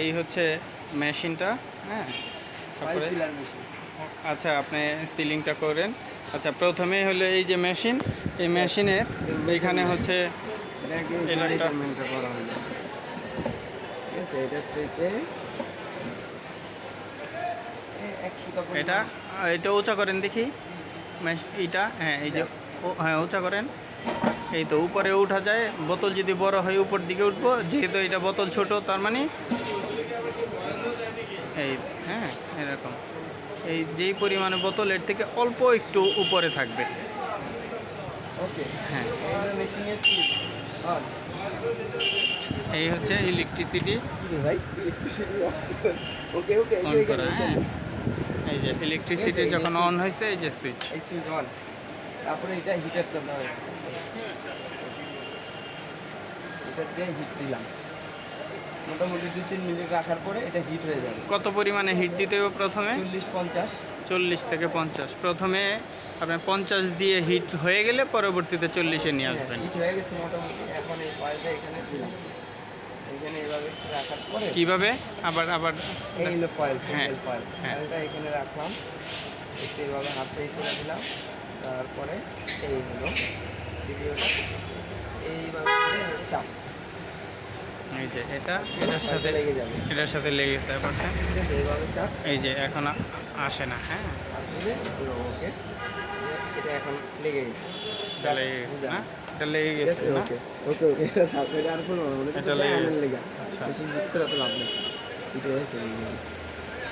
এই হচ্ছে মেশিনটা হ্যাঁ? তারপরে আচ্ছা আপনি সিলিংটা করেন। আচ্ছা প্রথমে হলো এই যে মেশিন এই মেশিনের এখানে হচ্ছে এটা এটা এটা এটা উঁচা করেন দেখি। এইটা হ্যাঁ এই যে হ্যাঁ উঁচা করেন। এই তো উপরে উঠা যায় বোতল যদি বড় হয় উপর দিকে উঠবো যেহেতু এটা বোতল ছোট তার মানে এই হ্যাঁ এরকম। এই যেই পরিমাণে বোতল এর থেকে অল্প একটু উপরে থাকবে। ওকে হ্যাঁ। এই হচ্ছে ইলেকট্রিসিটি অন করা। হ্যাঁ। এই যে ইলেকট্রিসিটি যখন অন হয়েছে এই যে সুইচ সুইচ অন তারপরে এটা হিটার করতে হবে এটা দিয়ে হিট দিলাম। মোটামুটি দু তিন মিনিট রাখার পরে এটা হিট হয়ে যাবে। কত পরিমাণে হিট দিতে হবে প্রথমে? চল্লিশ পঞ্চাশ। চল্লিশ থেকে পঞ্চাশ। প্রথমে আপনার পঞ্চাশ দিয়ে হিট হয়ে গেলে পরবর্তীতে চল্লিশে নিয়ে আসবেন। হিট হয়ে গেছে মোটামুটি। এখন এই কয়েলটা এখানে দিলাম। এখানে এভাবে রাখার পরে কীভাবে? আবার আবার এই হলো ফয়েল হ্যাঁ, ফয়েল হ্যাঁ। এখানে রাখলাম। একটু এইভাবে হাতে করে দিলাম তারপরে এই হলো ভিডিওটা। এইভাবে চাপ এই যে এটা এটার সাথে লেগে যাবে। এটার সাথে লেগে গেছে ব্যাপারটা ঠিক এইভাবে চাপ এই যে এখন আসে না হ্যাঁ। ওকে। এটা এখন লেগে গেছে। এটা লেগে গেছে না? এটা লেগে গেছে ওকে ওকে ওকে। আর কোনো এটা লেগে গেছে। আচ্ছা। বেশি করে তো লাভ নেই। ঠিক আছে লেগে গেছে